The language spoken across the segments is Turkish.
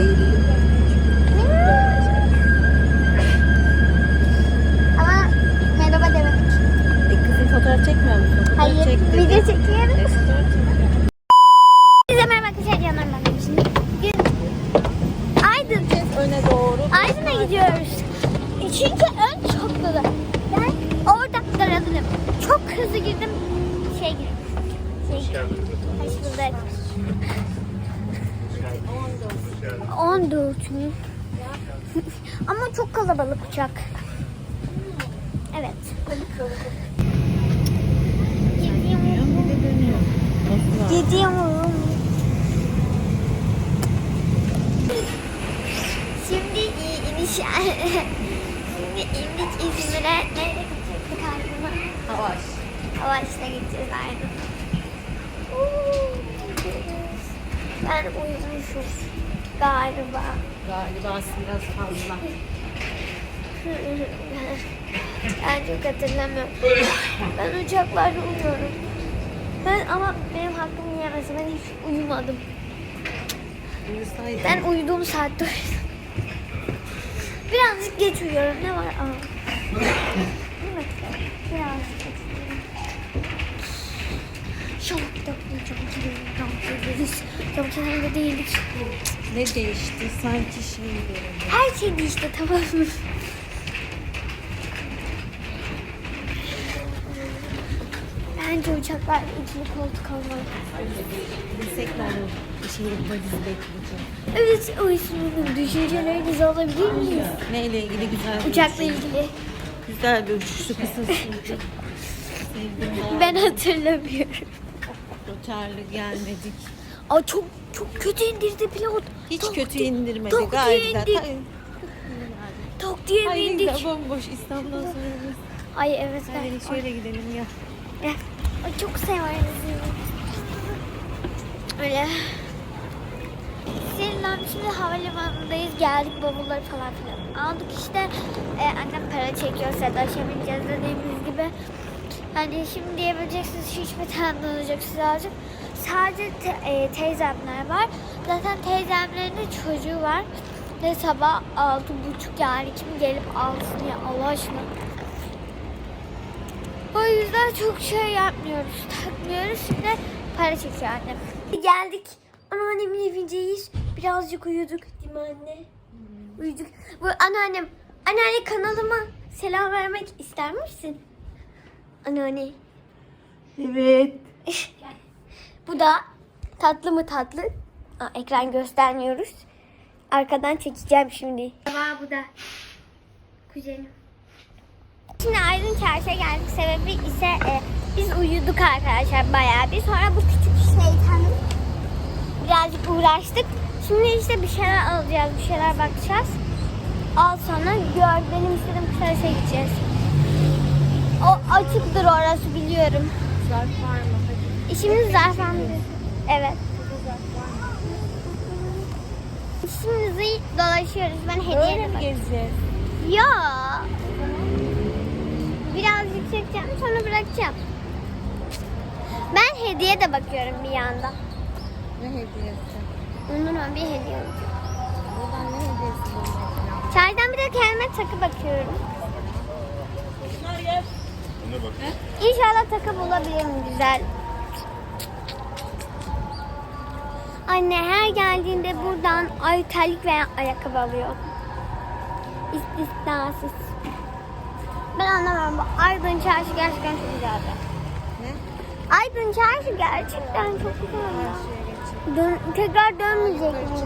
baby. Şimdi indik İzmir'e. Nereye gidecektik Aydın'a? Havaş. Havaş'ta gideceğiz gidiyoruz. Ben uyumuşum galiba. Galiba biraz fazla. Ben çok hatırlamıyorum. Ben uçaklarda uyuyorum. Ben ama benim hakkımı yiyemezsin. Ben hiç uyumadım. Ben uyuduğum saatte uyudum. Birazcık geç uyuyorum. Ne var? Aa. Mi? Birazcık geç uyuyorum. Şalakta cam kenarında Cam kenarında değildik. Ne değişti? Sanki şey böyle. Her şey değişti tamam mı? Bence uçaklarda ikili koltuk almalı. Bilsek ne olur? Bir şey valiz bekleyeceğim. Evet, o isminin düşünceleriniz alabilir miyiz? Neyle ilgili güzel bir Uçakla ilgili. Güzel bir uçuşu kısasıydı. Sevdim Ben hatırlamıyorum. Rötarlı gelmedik. Aa çok çok kötü indirdi pilot. Hiç Tak kötü indirmedi. tak Gayet güzel. indik. Tak diye Hayır bindik. güzel bomboş İstanbul'dan sonra biz. Ay evet Hadi ben. şöyle gidelim ya. Ay, ay, çok severim sizi. Öyle. Seninle şimdi havalimanındayız. Geldik bavulları falan filan. Aldık işte. E, annem para çekiyor. Seda bineceğiz dediğimiz gibi. Hani şimdi diyebileceksiniz hiçbir tane olacak size alacak. Sadece te, e, teyzemler var. Zaten teyzemlerin de çocuğu var. Ve sabah altı buçuk yani kim gelip alsın ya Allah aşkına. O yüzden çok şey yapmıyoruz, takmıyoruz. Şimdi para çekiyor annem. Geldik. Anneannemin evindeyiz. Birazcık uyuduk değil mi anne? Uyuduk. Bu anneannem. Anneanne kanalıma selam vermek ister misin? Anneanne. Evet. Bu da tatlı mı tatlı? Aa, ekran göstermiyoruz. Arkadan çekeceğim şimdi. Var bu da. Kuzenim. Şimdi Aydın Çarşı'ya geldik. Sebebi ise e, biz uyuduk arkadaşlar bayağı bir. Sonra bu küçük şeytanın birazcık uğraştık. Şimdi işte bir şeyler alacağız, bir şeyler bakacağız. Al sana gör. Benim istediğim Kuşadası'ya gideceğiz. O açıktır orası biliyorum. Zarf var mı? Hadi. İşimiz zaten evet. Şimdi dolaşıyoruz. Ben hediye Öyle mi gezeceğiz? Ya. Birazcık çekeceğim sonra bırakacağım. Ben hediye de bakıyorum bir yandan. Ne hediyesi? Ondan bir hediye alacağım. Buradan ne hediyesi bulmak Çaydan bir de kendime takı bakıyorum. Ona bak. İnşallah takı bulabilirim güzel. Anne her geldiğinde buradan ay terlik veya ayakkabı alıyor. İstisnasız. Ben anlamam bu Aydın Çarşı gerçekten çok güzeldi. Ne? Aydın Çarşı gerçekten çok güzel. Dön, tekrar dönmeyecek miyiz?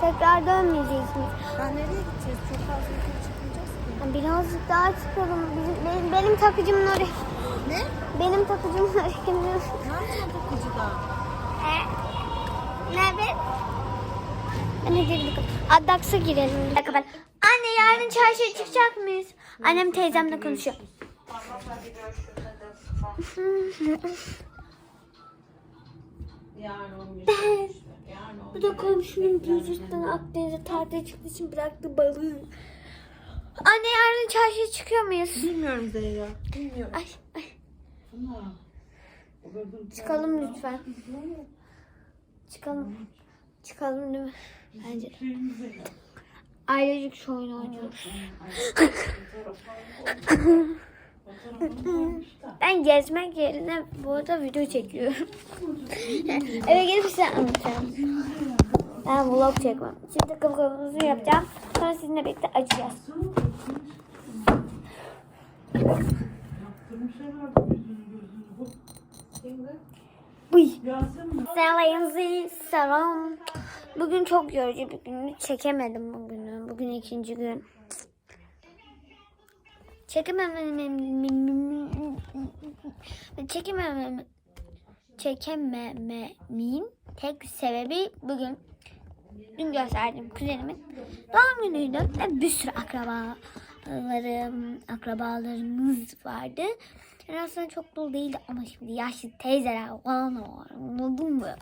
Tekrar dönmeyecek miyiz? Ben nereye gideceğiz? Çok fazla yukarı çıkmayacağız ki. Birazcık daha çıkalım. Bizim, benim, benim takıcımın oraya. Ne? Benim takıcımın oraya gidiyoruz. Ne yapacaksın takıcıda? Ne be? Anne gel bakalım. Addaks'a girelim. Dakika ben. Anne yarın çarşıya çıkacak mıyız? Annem teyzemle konuşuyor. Yarın 11. Yarın 11. Bu da komşunun yüzünden Akdeniz'e tatile çıktığı için bıraktı balığı. Anne yarın çarşıya çıkıyor muyuz? Bilmiyorum Zehra. Bilmiyorum. Ay ay. Çıkalım lütfen. Çıkalım. Çıkalım değil mi? Bence de. Ailecek şu oyunu oynuyoruz. ben gezmek yerine bu arada video çekiyorum. Eve gelip size anlatacağım. Ben vlog çekmem. Şimdi kapı yapacağım. Sonra sizinle birlikte açacağız. Buy. Selam. Selam. Bugün çok yorucu bir gün. Çekemedim bugünü. Bugün ikinci gün. Çekememem. Çekememem. Çekemememin tek sebebi bugün dün gösterdim kuzenimin doğum günüydü ve bir sürü akrabalarım, akrabalarımız vardı. Yani aslında çok dolu değildi ama şimdi yaşlı teyzeler falan var. Anladın mı?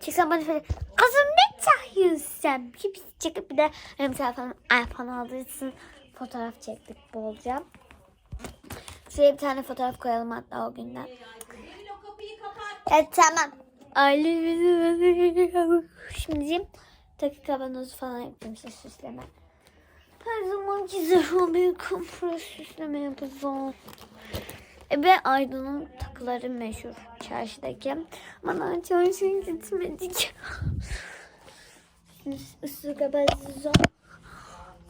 Çıksam bana şöyle kızım ne çağırıyorsun sen? Bir çekip bir de benim telefonum iPhone aldığı için fotoğraf çektik bolca. Şuraya bir tane fotoğraf koyalım hatta o günden. Evet tamam. Ailemizi Şimdi takı kavanozu falan yaptım size süsleme. Her zamanki zırhı bir kompres süsleme yapacağım. E, Ve Aydın'ın takıları meşhur çarşıdaki. Daha çarşıya gitmedik. Isırga bezleyeceğim.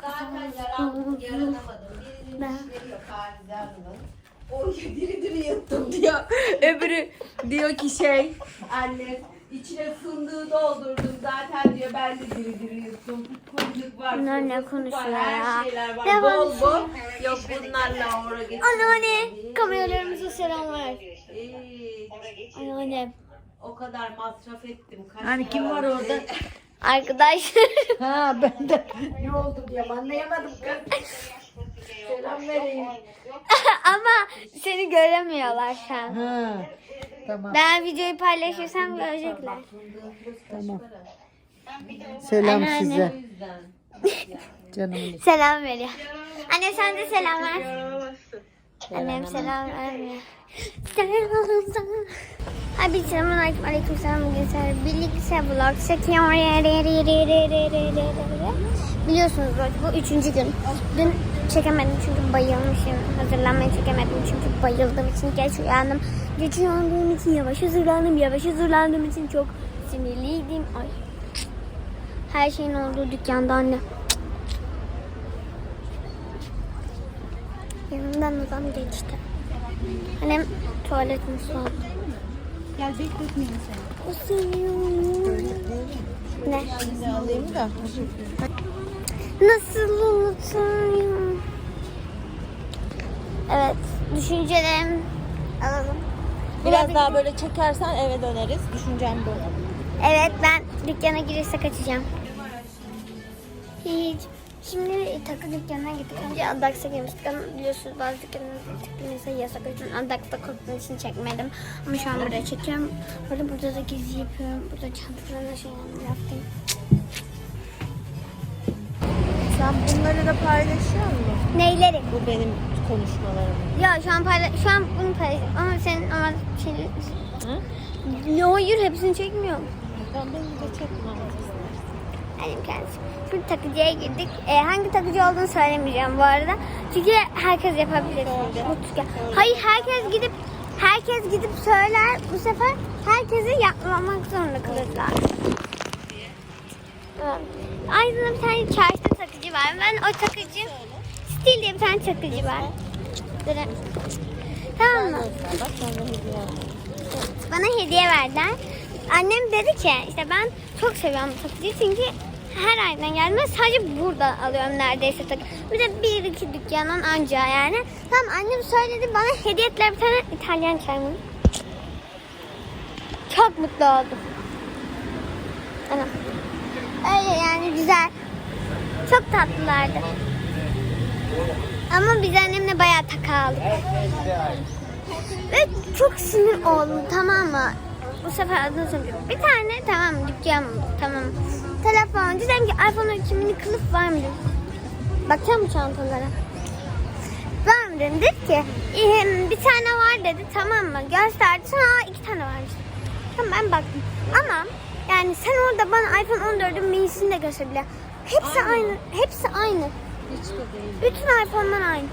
Zaten yaran, yaranamadım. Birinin Ben- işleri yok Hafize Hanım'ın. O diri diri yuttum diyor. Öbürü diyor ki şey anne içine fındığı doldurdum zaten diyor ben de diri diri yuttum. Fındık var, Bunlar ne konuşuyor var, ya? her şeyler var. Devam bol bol. Yok bunlarla oraya getir. Anneanne kameralarımıza selam ver. Ee, Anneanne. o kadar masraf ettim. Kaç Hani kim var orada? verdim? Arkadaş. Ha ben de ne oldu diye anlayamadım kız. Selam vereyim. Ama seni göremiyorlar şu an. Ha tamam Ben videoyu paylaşırsam görecekler. tamam. Selam Anneanne. size canım. Selam veriyor. Anne sen de selam ver. Annem selam vermiyor. Abi selamun aleyküm aleyküm selam sen birlikte vlog çekiyor. Biliyorsunuz bu üçüncü gün. Dün çekemedim çünkü bayılmışım. Hazırlanmayı çekemedim çünkü bayıldığım için geç uyandım. Geç uyandığım için yavaş hazırlandım. Yavaş hazırlandığım için çok sinirliydim. Ay. Her şeyin olduğu dükkanda anne. Yanımdan adam geçti. Annem tuvalet musluğu. Gel bekletmeyin seni. O seviyor. Ne? alayım da. Nasıl unutuyorum? Evet, düşüncelerim alalım. Biraz daha böyle çekersen eve döneriz. Düşüncem bu. Evet, ben dükkana girirsek açacağım. Hiç. Şimdi takı dükkanına gittik. Önce Adax'a girmiştik ama biliyorsunuz bazı dükkanlara tıklanırsa yasak. O yüzden korktuğum için çekmedim. Ama şu an burada çekiyorum. Burada burada da gezi yapıyorum. Burada çantalarına şey yaptım. Sen bunları da paylaşıyor musun? Neyleri? Bu benim konuşmalarım. Ya şu an paylaş, şu an bunu paylaşıyorum ama senin ama şey, ne hayır hepsini çekmiyorum. Ben de çekmem. Benim kendisi. Şimdi takıcıya girdik. E, hangi takıcı olduğunu söylemeyeceğim bu arada. Çünkü herkes yapabilir. Bu Hayır herkes gidip herkes gidip söyler. Bu sefer herkesi yapmamak zorunda kalırlar. Aydın'da bir tane çarşıda takıcı var. Ben o takıcı Stil diye bir tane takıcı var. Tamam mı? Bana hediye verdiler. Annem dedi ki işte ben çok seviyorum takıcıyı çünkü her aydan geldiğimde sadece burada alıyorum neredeyse takı. Bir de bir iki dükkandan anca yani. Tamam annem söyledi bana hediye ettiler bir tane İtalyan çay mı? Çok mutlu oldum. Anam. Öyle yani güzel. Çok tatlılardı. Ama biz annemle bayağı takı aldık. Ve çok sinir oldum tamam mı? Bu sefer adını söylüyorum. Bir tane tamam dükkan tamam. Telefon dedim ki iPhone 12 mini kılıf var mı dedim. Bakacağım çantalara? Var mı dedim. Dedi ki "İyi, bir tane var dedi tamam mı? Gösterdi sonra "Aa, iki tane varmış. Tamam ben baktım. Ama yani sen orada bana iPhone 14'ün minisini de gösterebilir. Hepsi aynı. Hepsi aynı. Hiç de değil. Bütün iPhone'lar aynı.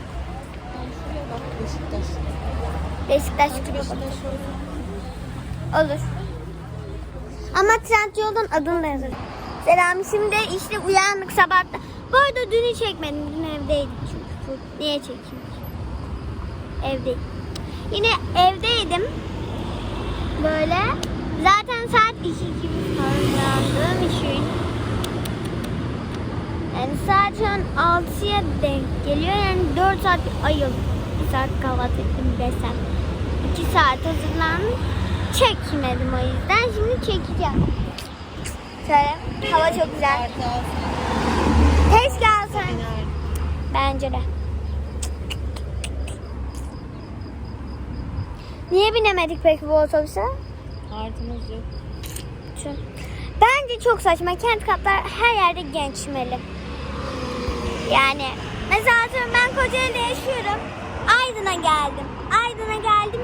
Yani şuraya bak Beşiktaş. Beşiktaş gibi Beşiktaş. Olur. Ama Trendyol'dan adını da yazarım. Selam şimdi işte uyandık sabahta. Bu arada dünü çekmedim. Dün evdeydim çünkü. Niye çekeyim? Evdeyim. Yine evdeydim. Böyle. Zaten saat 2 gibi falan uyandığım için. Yani saat şu an 6'ya denk geliyor. Yani 4 saat ayıl. 1 saat kahvaltı ettim 5 saat. 2 saat hazırlandım. Çekmedim o yüzden. Şimdi çekeceğim. Şöyle. Hava çok güzel. Keşke alsaydım. Bence de. Niye binemedik peki bu otobüse? Artımız yok. Bence çok saçma. Kent katlar her yerde geçmeli. Yani mesela ben Kocaeli'de yaşıyorum. Aydın'a geldim. Aydın'a geldim.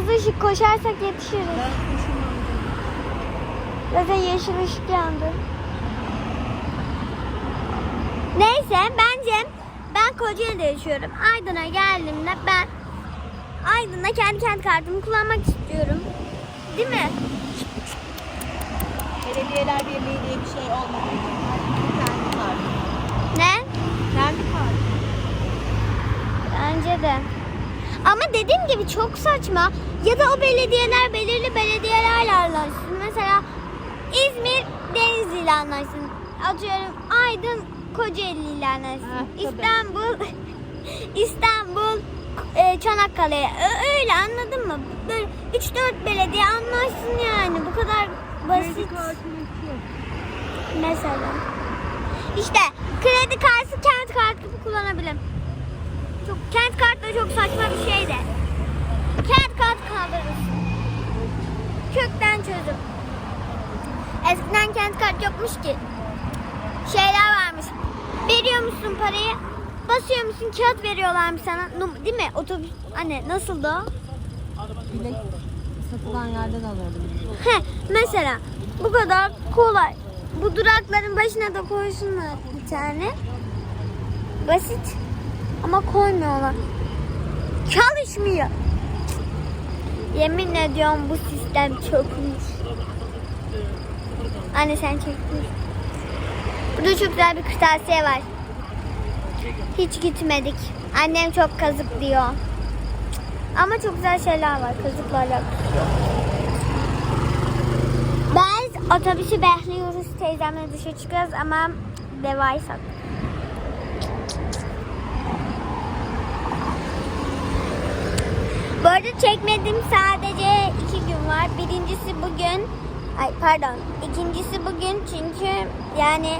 Kırmızı ışık koşarsak yetişiriz. Ben koşamam. Zaten yeşil ışık yandı. Neyse bence ben Kocaeli'de yaşıyorum. Aydın'a geldiğimde ben Aydın'da kendi kent kartımı kullanmak istiyorum. Değil mi? Belediyeler Birliği diye bir şey olmadı. Kendi kartı. Ne? Kendi kartı. Bence de. Ama dediğim gibi çok saçma. Ya da o belediyeler belirli belediyelerle anlaşsın. Mesela İzmir Denizli ile anlaşsın. Atıyorum Aydın Kocaeli ile anlaşsın. Tabii. İstanbul İstanbul e, Çanakkale öyle anladın mı? Böyle 3-4 belediye anlaşsın yani. Bu kadar basit. Mesela. İşte kredi kartı kent kartı kullanabilirim. Çok kent kartı çok saçma bir şey de. Kent kartı kaldırırız. Kökten çözüm. Eskiden kent kart yokmuş ki. Şeyler varmış. Veriyor musun parayı? Basıyor musun? Kağıt veriyorlarmış sana. Num- Değil mi? Otobüs. Anne nasıldı o? Bilek satılan yerden alırdım. Heh, mesela bu kadar kolay. Bu durakların başına da koysunlar bir tane. Basit. Ama koymuyorlar. Çalışmıyor. Yemin ediyorum bu sistem çökmüş. Anne sen çekmiş. Burada çok güzel bir kırtasiye var. Hiç gitmedik. Annem çok kazık diyor. Ama çok güzel şeyler var. Kazıkla alakası yok. Biz otobüsü bekliyoruz. Teyzemle dışarı çıkıyoruz ama devayı sattık. Bu arada çekmedim sadece iki gün var. Birincisi bugün. Ay pardon. İkincisi bugün çünkü yani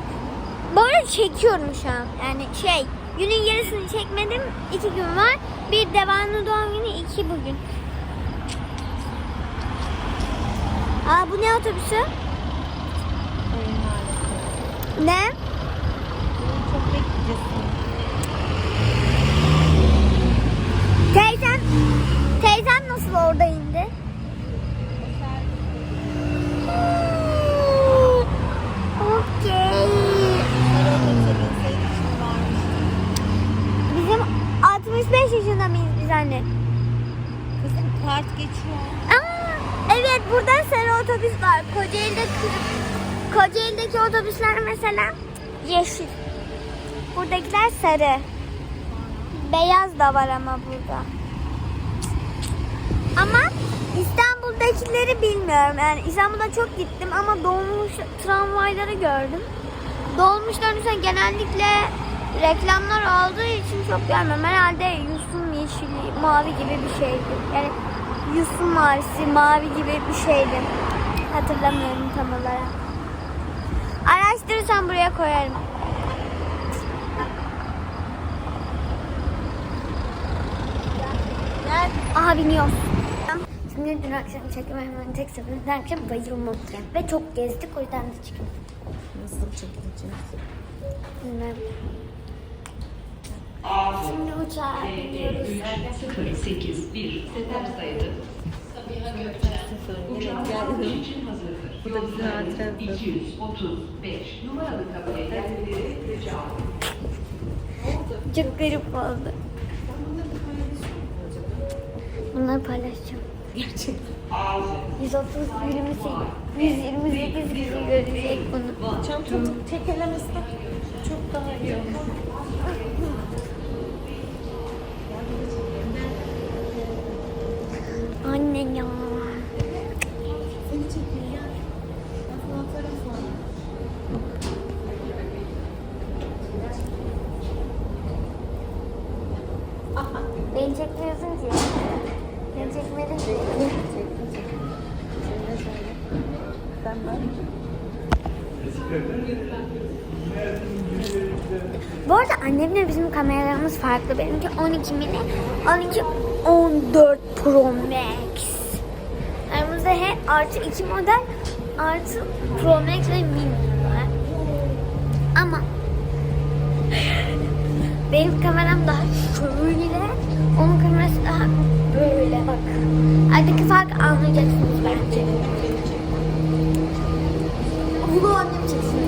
bu arada çekiyorum şu an. Yani şey günün yarısını çekmedim. iki gün var. Bir devamlı doğum günü iki bugün. Aa bu ne otobüsü? Ne? Nasıl orada indi? Okey. Bizim 65 yaşında mıyız biz anne? Kızım kart geçiyor. Aa, evet burada sarı otobüs var. Kocaeli'de Kocaeli'deki otobüsler mesela yeşil. Buradakiler sarı. Beyaz da var ama burada. Ama İstanbul'dakileri bilmiyorum. Yani İstanbul'da çok gittim ama dolmuş tramvayları gördüm. Dolmuşların ise genellikle reklamlar olduğu için çok görmüyorum. Herhalde Yusuf yeşili, mavi gibi bir şeydi. Yani Yusuf mavisi, mavi gibi bir şeydi. Hatırlamıyorum tam olarak. Araştırırsam buraya koyarım. Aha biniyoruz. Şimdi dün akşam çekim hemen tek seferde akşam bayılmam. Ve çok gezdik o yüzden de çıkım. Nasıl çekileceğiz? Bilmem. Şimdi uçağa biniyoruz. 081 sefer sayılı. Sabiha Gökçen. Uçağın için hazırdır. Hatıramız. 235 numaralı kapıya gelmeleri rica Çok garip oldu. Bunları paylaşacağım. Gerçekten. 130, 28, 128 kişi görecek bunu. Çanta tekelemesi de çok daha iyi olur. Anne ya. Seni çekiyor ya. Ben sana atarım sonra. Beni çekmiyorsun ki. Beni çekmedin ki. Ben ben. Bu arada annemle bizim kameralarımız farklı. Benimki 12 mini, onunki 14 Pro Max. Aramızda he artı 2 model, artı Pro Max ve mini var. Ama benim kameram daha şöyle, onun kamerası daha böyle bak. Aradaki farkı anlayacaksınız bence. Bunu annem çeksin.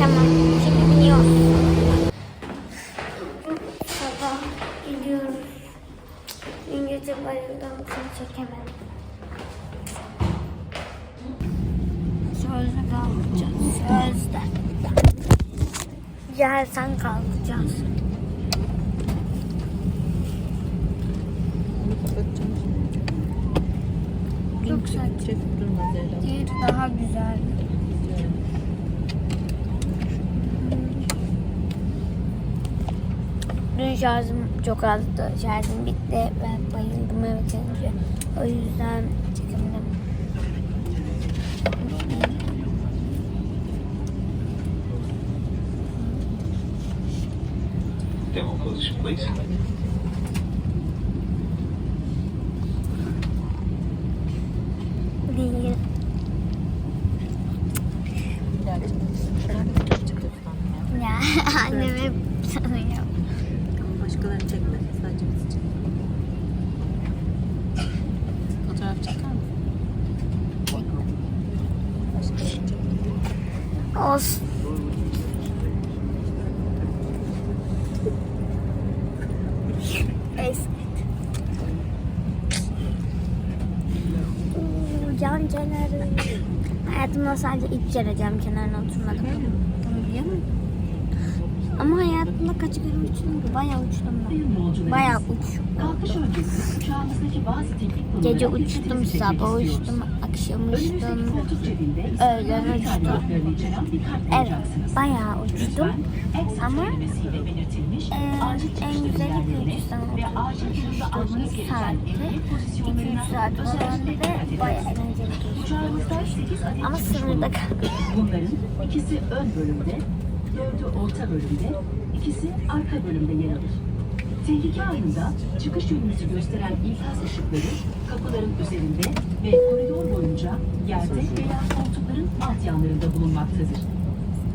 Tamam, şimdi biniyoruz. Çekemedim. Sözde kalkacağız, sözde. Yersen kalkacağız. Çok Zeyla. Diğeri daha güzel. Dün şarjım çok azdı. Şarjım bitti. Ben bayıldım eve gelince. O yüzden çekemedim. Demo position, please. Değil. Ya annem hep sanıyor. Başkalarını çekme. Sadece bizi çek. Fotoğraf çeker misin? Başkalarını çek. Olsun. Evet. Oo, Yan kenarı. Hayatımda sadece ilk kere cam kenarına oturmadım. Bunu biliyor musun? Ama hayatımda kaç kere uçtum ki? Bayağı uçtum ben. Bayağı uçtum. Gece uçtum, sabah uçtum, akşam uçtum. Öğlen uçtum. Evet, bayağı uçtum. Ama, acil en güzeli yerlerine Gürcistan ve oldu. acil durumda almanız gereken saatti. emniyet 2-3 pozisyonlarına saat falandı özellikle dikkat ve bayağı eğlenceli geçti. Uçağımızda 8 adet Ama sınırda bulunur. kaldı. Bunların ikisi ön bölümde, dördü orta bölümde, ikisi arka bölümde yer alır. Tehlike anında çıkış yönünüzü gösteren ikaz ışıkları kapıların üzerinde ve koridor boyunca yerde veya koltukların alt yanlarında bulunmaktadır.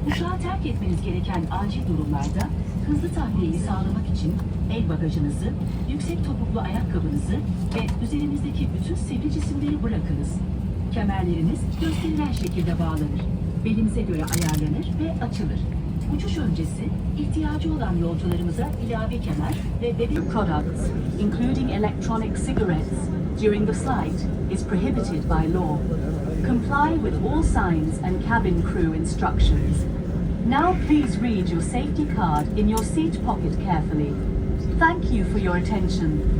Uçağı terk etmeniz gereken acil durumlarda hızlı tahliyeyi sağlamak için el bagajınızı, yüksek topuklu ayakkabınızı ve üzerinizdeki bütün sivri cisimleri bırakınız. Kemerleriniz gösterilen şekilde bağlanır. Belinize göre ayarlanır ve açılır. Uçuş öncesi ihtiyacı olan yolcularımıza ilave kemer ve bebek products, including electronic cigarettes, during the flight is prohibited by law. Comply with all signs and cabin crew instructions. Now please read your safety card in your seat pocket carefully. Thank you for your attention.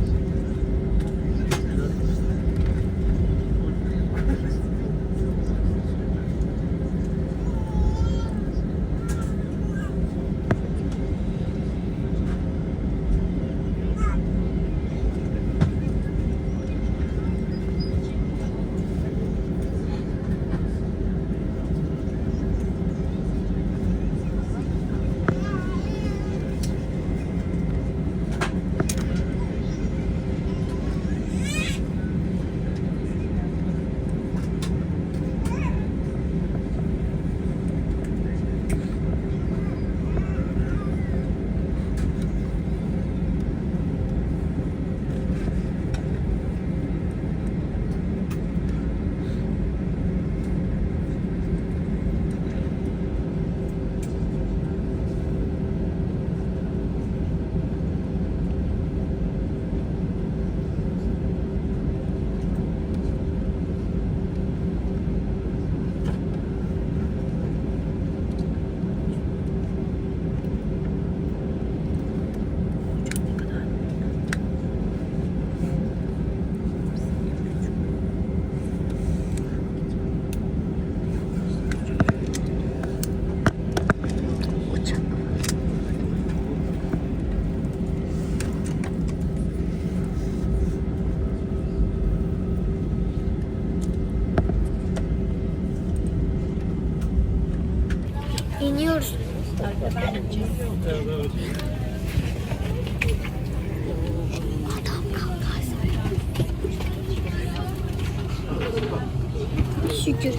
Şükür.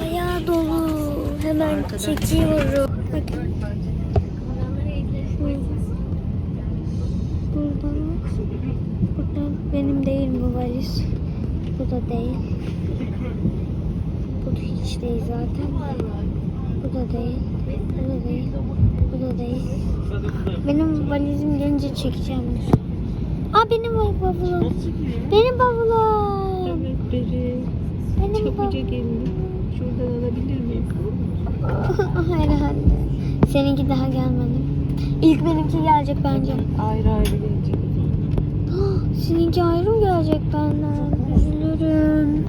Bayağı dolu. Hemen çekiyorum. Bakın. Burada, burada benim değil bu valiz. Bu da değil. Bu da hiç değil zaten. Bu da değil. Bu da değil. Bu da değil. Benim valizim gelince çekeceğim. Aa benim bavulum. Benim. Benim bavulum. Şuradan alabilir miyim? Herhalde. Seninki daha gelmedi. İlk benimki gelecek bence. Ayrı ayrı gelecek. Seninki ayrı mı gelecek benden? Üzülürüm.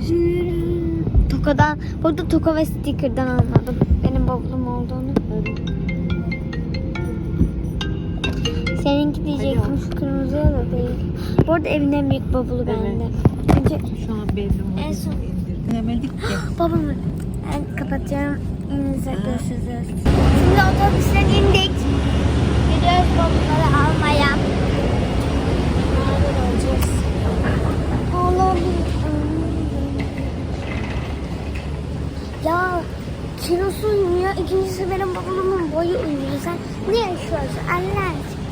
Üzülürüm. Toka'dan, burada Toka ve Sticker'dan anladım. Benim bavulum olduğunu. Seninki diyecektim şu kırmızıya da değil. Bu arada evin en büyük bavulu bende. Çünkü Şu an belli oldu. en son Denemedik ki. babamı ben kapatıyorum. İngilizce görüşürüz. Şimdi otobüsten indik. Gidiyoruz bavulları almaya. Nerede olacağız? Ya kilosu uymuyor. İkincisi benim bavulumun boyu uymuyor. Sen ne yaşıyorsun? Allah aşkına.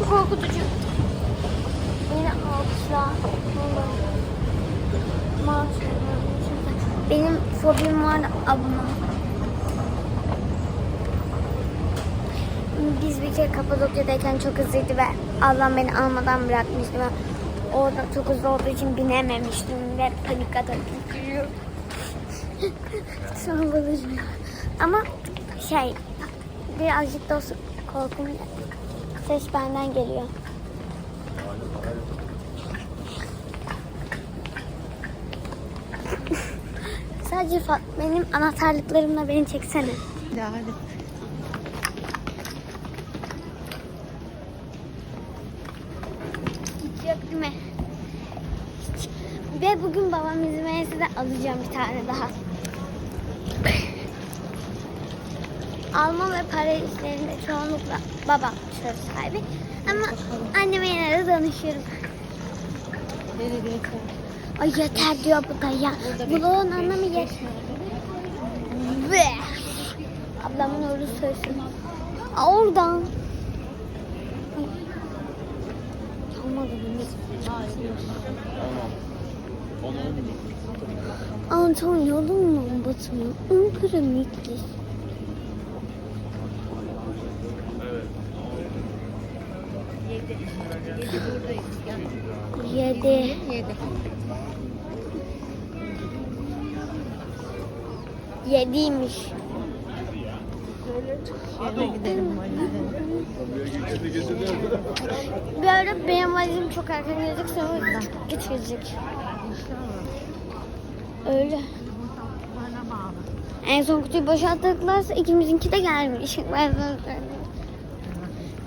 Bu korkutucu. Beni alkışla. Allah'ım. Benim fobim var abuna. Biz bir kere Kapadokya'dayken çok hızlıydı ve ablam beni almadan bırakmıştı. Ben orada çok hızlı olduğu için binememiştim ve panik atak geçiriyorum. Ama şey birazcık da korkum ses benden geliyor. Sadece benim anahtarlıklarımla beni çeksene. Hadi hadi. Hiç yok değil mi? Hiç. Ve bugün babam verirse de alacağım bir tane daha. Alma ve para işlerinde çoğunlukla babam söz sahibi. Ama anneme yine de danışıyorum. Nereye Ay yeter diyor bu da ya. Bloğun anlamı yeter. Ve ablamın oğlu söylesin. Aa, Oradan. Olmadı Antonya'nın batımı Ankara Mitlis. Yedi. Yedi. Yediymiş. Yerine gidelim. Bir ara benim valizim çok erken gelecek sonra getirecek. Öyle. En son kutuyu boşalttıklarsa ikimizinki de gelmiş. Ben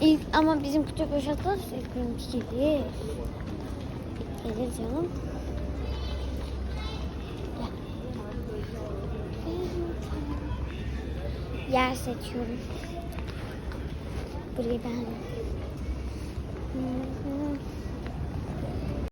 İlk ama bizim kutuyu boşalttılarsa ilk benimki gelir. Gelir canım. Yer seçiyorum. Burayı ben.